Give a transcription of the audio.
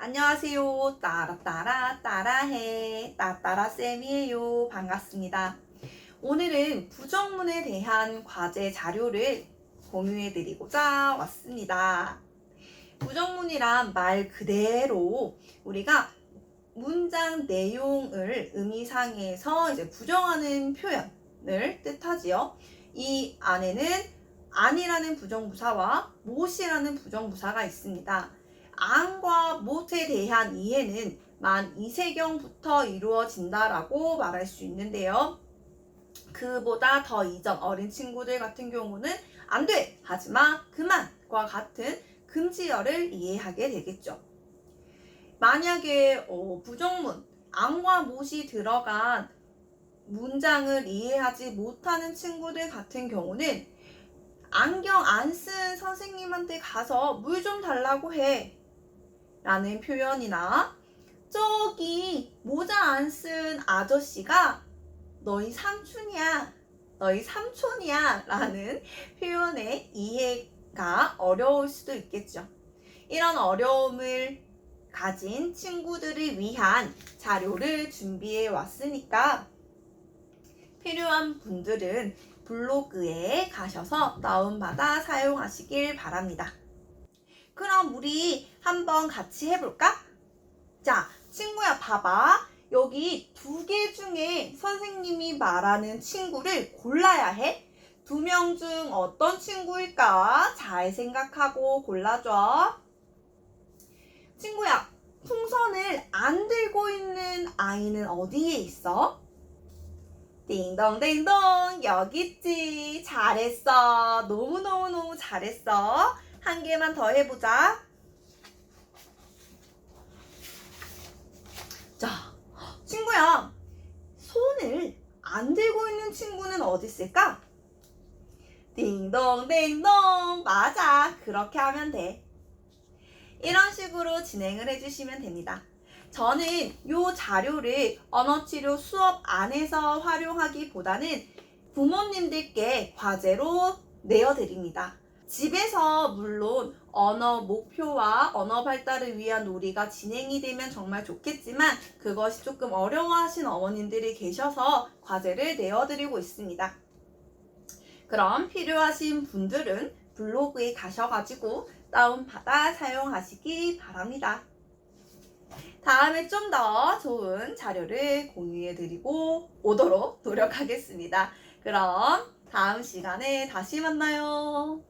안녕하세요. 따라따라 따라해. 따따라쌤이에요. 반갑습니다. 오늘은 부정문에 대한 과제 자료를 공유해 드리고자 왔습니다. 부정문이란 말 그대로 우리가 문장 내용을 의미상에서 이제 부정하는 표현을 뜻하지요. 이 안에는 안이라는 부정부사와 못이라는 부정부사가 있습니다. 안과 못에 대한 이해는 만 이세경부터 이루어진다라고 말할 수 있는데요. 그보다 더 이전 어린 친구들 같은 경우는 안 돼! 하지 마! 그만과 같은 금지어를 이해하게 되겠죠. 만약에 어, 부정문, 안과 못이 들어간 문장을 이해하지 못하는 친구들 같은 경우는 안경 안 쓴 선생님한테 가서 물 좀 달라고 해. 라는 표현이나 저기 모자 안 쓴 아저씨가 너희 삼촌이야. 너희 삼촌이야. 라는 표현의 이해가 어려울 수도 있겠죠. 이런 어려움을 가진 친구들을 위한 자료를 준비해 왔으니까 필요한 분들은 블로그에 가셔서 다운받아 사용하시길 바랍니다. 그럼 우리 한번 같이 해볼까? 자, 친구야, 봐봐. 여기 두 개 중에 선생님이 말하는 친구를 골라야 해. 두 명 중 어떤 친구일까? 잘 생각하고 골라줘. 친구야, 풍선을 안 들고 있는 아이는 어디에 있어? 띵동띵동 여기 있지 잘했어 너무너무너무 잘했어 한 개만 더 해보자 자 친구야. 손을 안 들고 있는 친구는 어디 있을까? 띵동띵동. 맞아. 그렇게 하면 돼. 이런 식으로 진행을 해주시면 됩니다. 저는 이 자료를 언어치료 수업 안에서 활용하기보다는 부모님들께 과제로 내어드립니다. 집에서 물론 언어 목표와 언어 발달을 위한 놀이가 진행이 되면 정말 좋겠지만 그것이 조금 어려워하신 어머님들이 계셔서 과제를 내어드리고 있습니다. 그럼 필요하신 분들은 블로그에 가셔가지고 다운받아 사용하시기 바랍니다. 다음에 좀 더 좋은 자료를 공유해 드리고 오도록 노력하겠습니다. 그럼 다음 시간에 다시 만나요.